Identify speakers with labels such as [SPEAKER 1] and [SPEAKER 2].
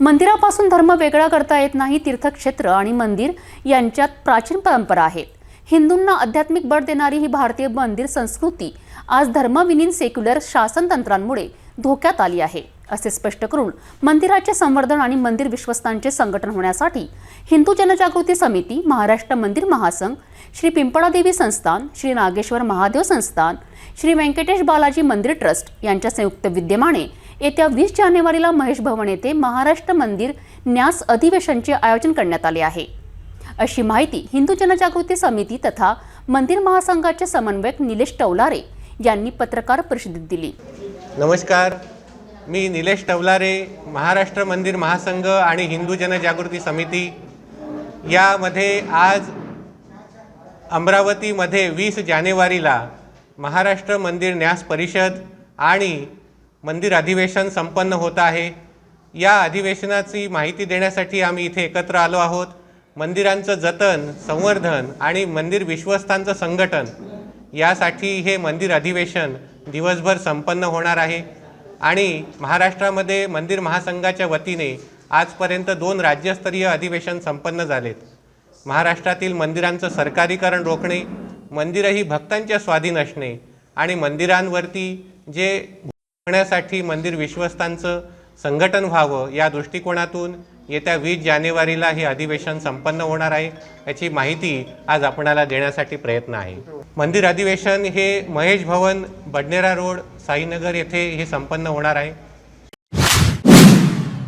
[SPEAKER 1] मंदिरापासून धर्म वेगळा करता येत नाही तीर्थक्षेत्र आणि मंदिर यांच्यात प्राचीन परंपरा आहेत. हिंदूंना आध्यात्मिक बळ देणारी ही भारतीय मंदिर संस्कृती आज धर्मविनीन सेक्युलर शासनतंत्रांमुळे धोक्यात आली आहे असे स्पष्ट करून मंदिराचे संवर्धन आणि मंदिर विश्वस्तांचे संघटन होण्यासाठी हिंदू जनजागृती समिती महाराष्ट्र मंदिर महासंघ श्री पिंपळादेवी संस्थान श्री नागेश्वर महादेव संस्थान श्री व्यंकटेश बालाजी मंदिर ट्रस्ट यांच्या संयुक्त विद्यमाने येत्या वीस जानेवारीला महेश भवन येथे महाराष्ट्र मंदिर न्यास अधिवेशनचे आयोजन करण्यात आले आहे. अशी माहिती हिंदू जनजागृती समिती तथा मंदिर महासंघाचे समन्वयक निलेश टवलारे यांनी पत्रकार परिषदेत दिली.
[SPEAKER 2] नमस्कार. मी निलेश टवलारे महाराष्ट्र मंदिर महासंघ आणि हिंदू जनजागृती समिती. यामध्ये आज अमरावतीमध्ये वीस जानेवारीला महाराष्ट्र मंदिर न्यास परिषद आणि मंदिर अधिवेशन संपन्न होत आहे. या अधिवेशनाची माहिती देण्यासाठी आम्ही इथे एकत्र आलो आहोत. मंदिरांचं जतन संवर्धन आणि मंदिर विश्वस्तांचं संघटन यासाठी हे मंदिर अधिवेशन दिवसभर संपन्न होणार आहे. आणि महाराष्ट्रामध्ये मंदिर महासंघाच्या वतीने आजपर्यंत दोन राज्यस्तरीय अधिवेशन संपन्न झालेत. महाराष्ट्रातील मंदिरांचं सरकारीकरण रोखणे मंदिरं ही भक्तांच्या स्वाधीन असणे आणि मंदिरांवरती जे होण्यासाठी मंदिर विश्वस्तांचं संघटन व्हावं या दृष्टिकोनातून येत्या वीस जानेवारीला हे अधिवेशन संपन्न होणार आहे याची माहिती आज आपणाला देण्यासाठी प्रयत्न आहे. मंदिर अधिवेशन हे महेश भवन बडनेरा रोड साईनगर येथे हे संपन्न होणार आहे.